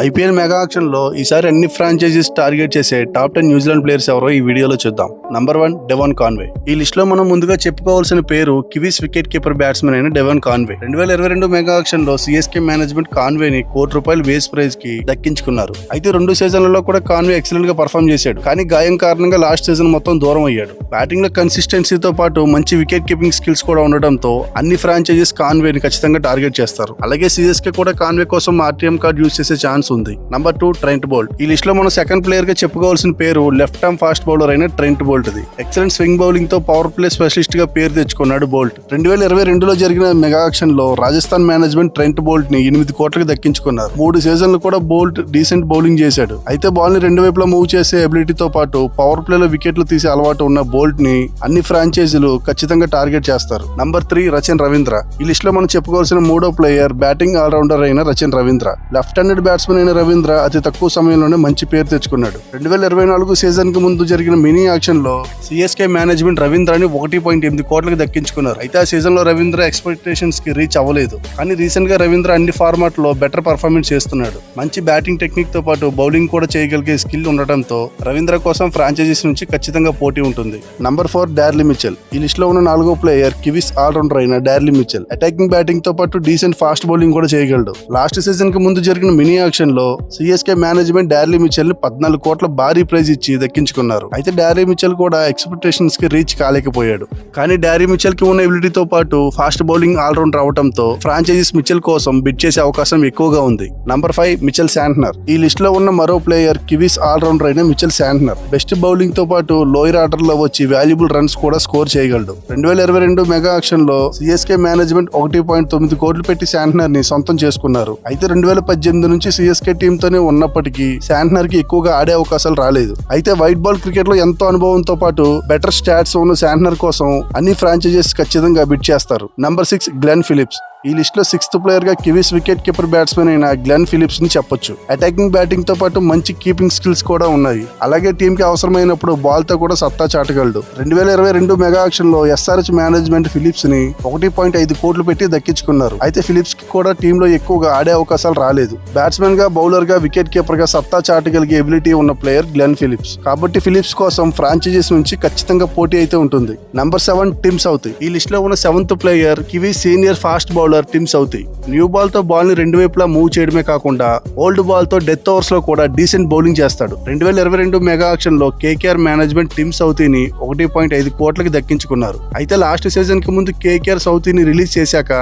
IPL mega ఆక్షన్లో ఈసారి అన్ని ఫ్రాంచైజీస్ టార్గెట్ చేసే top ten New Zealand players ఎవరో ఈ వీడియోలో చూద్దాం. నంబర్ వన్ డెవాన్ కాన్వే ఈ లిస్ట్లో మనం ముందుగా చెప్పుకోవాల్సిన పేరు కివీస్ వికెట్ కీపర్ బ్యాట్స్మెన్ అయిన డెవాన్ కాన్వే రెండు వేల ఇరవై రెండు మెగా ఆక్షన్లో సిఎస్కే మేనేజ్మెంట్ కాన్వే ని కోటి రూపాయల బేస్ ప్రైజ్కి దక్కించుకున్నారు. అయితే రెండు సీజన్లలో కూడా కాన్వే ఎక్సలెంట్గా పర్ఫామ్ చేశాడు. కానీ గాయం కారణంగా లాస్ట్ సీజన్ మొత్తం దూరం అయ్యాడు. బ్యాటింగ్లో కన్సిస్టెన్సీతో పాటు మంచి వికెట్ కీపింగ్ స్కిల్స్ కూడా ఉండడంతో అన్ని ఫ్రాంచైజీస్ కాన్వే ని ఖచ్చితంగా టార్గెట్ చేస్తారు. అలాగే సిఎస్కే కూడా కాన్వే కోసం ఆర్టీఎం కార్డ్ యూస్ చేసే ఛాన్స్ ఉంది. నంబర్ టూ ట్రెంట్ బోల్ట్ ఈ లిస్ట్లో మనం సెకండ్ ప్లేయర్గా చెప్పుకోవాల్సిన పేరు లెఫ్ట్ ఆర్మ్ ఫాస్ట్ బౌలర్ అయిన Trent Boult the. Excellent swing బౌలింగ్తో పవర్ ప్లే స్పెషలిస్ట్గా పేరు తెచ్చుకున్నాడు బోల్ట్ రెండు వేల ఇరవై రెండులో జరిగిన మెగా ఆక్షన్లో రాజస్థాన్ మేనేజ్మెంట్ ట్రెంట్ బోల్ట్ని ఎనిమిది కోట్లకు దక్కించుకున్నారు. మూడు సీజన్లు కూడా బోల్ట్ డీసెంట్ బౌలింగ్ చేశాడు. అయితే బాల్ని రెండు వైపులా మూవ్ చేసే అబిలిటీతో పాటు పవర్ ప్లేలో వికెట్లు తీసే అలవాటు ఉన్న బోల్ట్ని అన్ని ఫ్రాంచైజీలు ఖచ్చితంగా టార్గెట్ చేస్తారు. నంబర్ త్రీ రచన్ రవీంద్ర ఈ లిస్ట్లో మనం చెప్పుకోవాల్సిన మూడో ప్లేయర్ బ్యాటింగ్ ఆల్రౌండర్ అయిన Rachin Ravindra left handed batsmen అయిన రవీంద్ర అతి తక్కువ సమయంలోనే మంచి పేరు తెచ్చుకున్నాడు. రెండు వేల ఇరవై నాలుగు సీజన్కి ముందు జరిగిన మినీ యాక్షన్లో సిఎస్కే మేనేజ్మెంట్ రవీంద్రని ఒకటి పాయింట్ ఎనిమిది కోట్లకు దక్కించుకున్నారు. అయితే ఆ సీజన్లో రవీంద్ర ఎక్స్పెక్టేషన్స్కి రీచ్ అవ్వలేదు. కానీ రీసెంట్గా రవీంద్ర అన్ని ఫార్మాట్లో బెటర్ పర్ఫార్మెన్స్ చేస్తున్నాడు. మంచి బ్యాటింగ్ టెక్నిక్తో పాటు బౌలింగ్ కూడా చేయగలిగే స్కిల్ ఉండటంతో రవీంద్ర కోసం ఫ్రాంచైజీస్ నుంచి ఖచ్చితంగా పోటీ ఉంటుంది. Number four Daryl Mitchell. ఈ లిస్ట్లో ఉన్న నాలుగో ప్లేయర్ కివిస్ ఆల్రౌండర్ అయిన డార్లీ మిచెల్. అటాకింగ్ బ్యాటింగ్తో పాటు డీసెంట్ ఫాస్ట్ బౌలింగ్ కూడా చేయగలడు. లాస్ట్ సీజన్కి ముందు జరిగిన మినీ యాక్షన్ లో సిఎస్కే మేనేజ్మెంట్ డార్లీ మిచెల్ని పద్నాలుగు కోట్ల భారీ ప్రైజ్ ఇచ్చి దక్కించుకున్నారు. అయితే డారీ మిచెల్ కూడా ఎక్స్పెక్టేషన్స్కి రీచ్ కాలేకపోయాడు. కానీ డారీ మిచెల్కి ఉన్న ఎబిలిటీతో పాటు ఫాస్ట్ బౌలింగ్ ఆల్రౌండ్ రావడంతో ఫ్రాంచైజీస్ మిచెల్ కోసం బిడ్ చేసే అవకాశం ఎక్కువగా ఉంది. నంబర్ ఫైవ్ మిచెల్ శాంట్నర్ ఈ లిస్ట్లో ఉన్న మరో ప్లేయర్ కివీస్ ఆల్రౌండర్ అయిన మిచెల్ శాంట్నర్ బెస్ట్ బౌలింగ్తో పాటు లోయర్ ఆర్డర్లో వచ్చి వాల్యుబుల్ రన్స్ కూడా స్కోర్ చేయగలడు. రెండు వేల ఇరవై రెండు మెగా ఆక్షన్లో సిఎస్కే మేనేజ్మెంట్ ఒకటి పాయింట్ తొమ్మిది కోట్లు పెట్టి శాంట్నర్ని సొంతం చేసుకున్నారు. అయితే రెండు వేల పద్దెనిమిది నుంచి సిఎస్కే టీమ్ తోనే ఉన్నప్పటికీ శాంట్నర్కి ఎక్కువగా ఆడే అవకాశాలు రాలేదు. అయితే వైట్ బాల్ క్రికెట్లో ఎంతో అనుభవంతో పాటు బెటర్ స్టాట్స్ ఉన్న శాంట్నర్ కోసం అన్ని ఫ్రాంచైజీస్ ఖచ్చితంగా బిట్ చేస్తారు. నంబర్ సిక్స్ గ్లెన్ ఫిలిప్స్ ఈ లిస్ట్లో సిక్స్త్ ప్లేయర్గా కివీస్ వికెట్ కీపర్ బ్యాట్స్మెన్ అయిన గ్లెన్ ఫిలిప్స్ని చెప్పొచ్చు. అటాకింగ్ బ్యాటింగ్తో పాటు మంచి కీపింగ్ స్కిల్స్ కూడా ఉన్నాయి. అలాగే టీమ్కి అవసరమైనప్పుడు బాల్తో కూడా సత్తా చాటగలడు. రెండు వేల ఇరవై రెండు మెగా ఆక్షన్లో ఎస్ఆర్హెచ్ మేనేజ్మెంట్ ఫిలిప్స్ని ఒకటి పాయింట్ ఐదు కోట్లు పెట్టి దక్కించుకున్నారు. అయితే ఫిలిప్స్కి కూడా టీమ్లో ఎక్కువగా ఆడే అవకాశాలు రాలేదు. బ్యాట్స్మెన్గా బౌలర్గా వికెట్ కీపర్గా సత్తా చాటగలిగే ఎబిలిటీ ఉన్న ప్లేయర్ గ్లెన్ ఫిలిప్స్ కాబట్టి ఫిలిప్స్ కోసం ఫ్రాంచైజీస్ నుంచి ఖచ్చితంగా పోటీ అయితే ఉంటుంది. నంబర్ సెవెన్ టిమ్ సౌత్ ఈ లిస్ట్లో ఉన్న seventh player Kiwi senior fast bowler Tim Southee. New బాల్తో బాల్ని రెండు వైపులా మూవ్ చేయడమే కాకుండా ఓల్డ్ బాల్తో డెత్ ఓవర్స్లో కూడా డీసెంట్ బౌలింగ్ చేస్తాడు. రెండు వేల ఇరవై రెండు మెగా ఆక్షన్లో కేకేఆర్ మేనేజ్మెంట్ టిమ్ సౌతీని ఒకటి పాయింట్ ఐదు కోట్లకి దక్కించుకున్నారు. అయితే లాస్ట్ సీజన్కి ముందు కేకేఆర్ సౌతీని రిలీజ్ చేశాక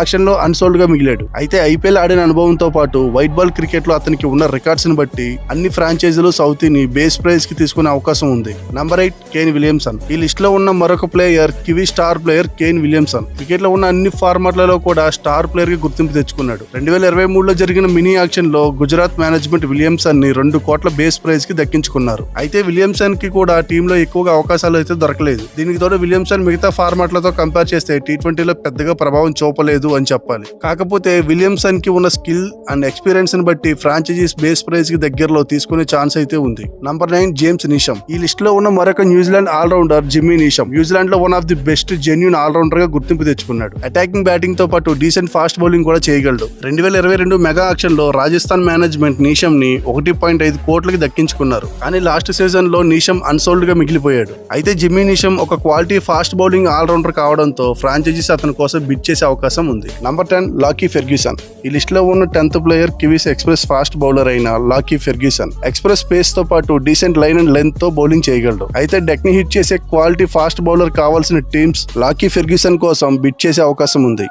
ఆక్షన్లో అన్సోల్డ్గా మిగిలాడు. అయితే ఐపీఎల్ ఆడిన అనుభవంతో పాటు వైట్ బాల్ క్రికెట్లో అతనికి ఉన్న రికార్డ్స్ని బట్టి అన్ని ఫ్రాంచైజీలు సౌతీని బేస్ ప్రైజ్కి తీసుకునే అవకాశం ఉంది. Number eight Kane Williamson. ఈ లిస్ట్లో ఉన్న మరొక player Kiwi star player Kane Williamson. క్రికెట్లో ఉన్న అన్ని ఫార్మాట్లలో కూడా స్టార్ ప్లేయర్గా గుర్తింపు తెచ్చుకున్నాడు. రెండు వేల ఇరవై మూడులో జరిగిన మినీ ఆక్షన్లో గుజరాత్ మేనేజ్మెంట్ విలియమ్సన్ని రెండు కోట్ల బేస్ ప్రైజ్కి దక్కించుకున్నారు. అయితే విలియమ్సన్కి కూడా టీమ్లో ఎక్కువగా అవకాశాలు అయితే దొరకలేదు. దీనికి తోడు విలియమ్సన్ మిగతా ఫార్మాట్లతో కంపేర్ చేస్తే టీ ట్వంటీలో పెద్దగా ప్రభావం చూపలేదు అని చెప్పాలి. కాకపోతే విలియమ్సన్కి ఉన్న స్కిల్ అండ్ ఎక్స్పీరియన్స్ని బట్టి ఫ్రాంచైజీస్ బేస్ ప్రైజ్కి దగ్గరలో తీసుకునే ఛాన్స్ అయితే ఉంది. నంబర్ నైన్ జేమ్స్ నిషం ఈ లిస్ట్లో ఉన్న మరొక New Zealand allrounder Jimmy Neesham న్యూజిలాండ్లో one of the best genuine ఆల్రౌండర్గా గుర్తింపు తెచ్చుకున్నాడు. అటాకింగ్ బ్యాటింగ్తో పాటు డీసెంట్ ఫాస్ట్ బౌలింగ్ కూడా చేయగలడు. రెండు వేల ఇరవై రెండు మెగా ఆక్షన్లో రాజస్థాన్ మేనేజ్మెంట్ నీషమ్ని ఒకటి పాయింట్ ఐదు కోట్లకి దక్కించుకున్నారు. కానీ లాస్ట్ సీజన్లో నీషమ్ అన్సోల్డ్గా మిగిలిపోయాడు. అయితే జిమ్మీ నీషమ్ ఒక క్వాలిటీ ఫాస్ట్ బౌలింగ్ ఆల్రౌండర్ కావడంతో ఫ్రాంచైజీస్ అతని కోసం బిట్ చేసే అవకాశం ఉంది. నంబర్ టెన్ లాకీ ఫెర్గ్యూసన్ ఈ లిస్ట్లో ఉన్న tenth player Kiwis express fast bowler అయిన లాకీ ఫెర్గ్యూసన్ ఎక్స్ప్రెస్ పేస్తో పాటు డీసెంట్ లైన్ అండ్ లెంత్తో బౌలింగ్ చేయగలడు. అయితే డెక్ని హిట్ చేసే క్వాలిటీ ఫాస్ట్ బౌలర్ కావాల్సిన టీమ్స్ లాకీ ఫెర్గ్యూసన్ కోసం బిట్ చేసే అవకాశం ఉంది.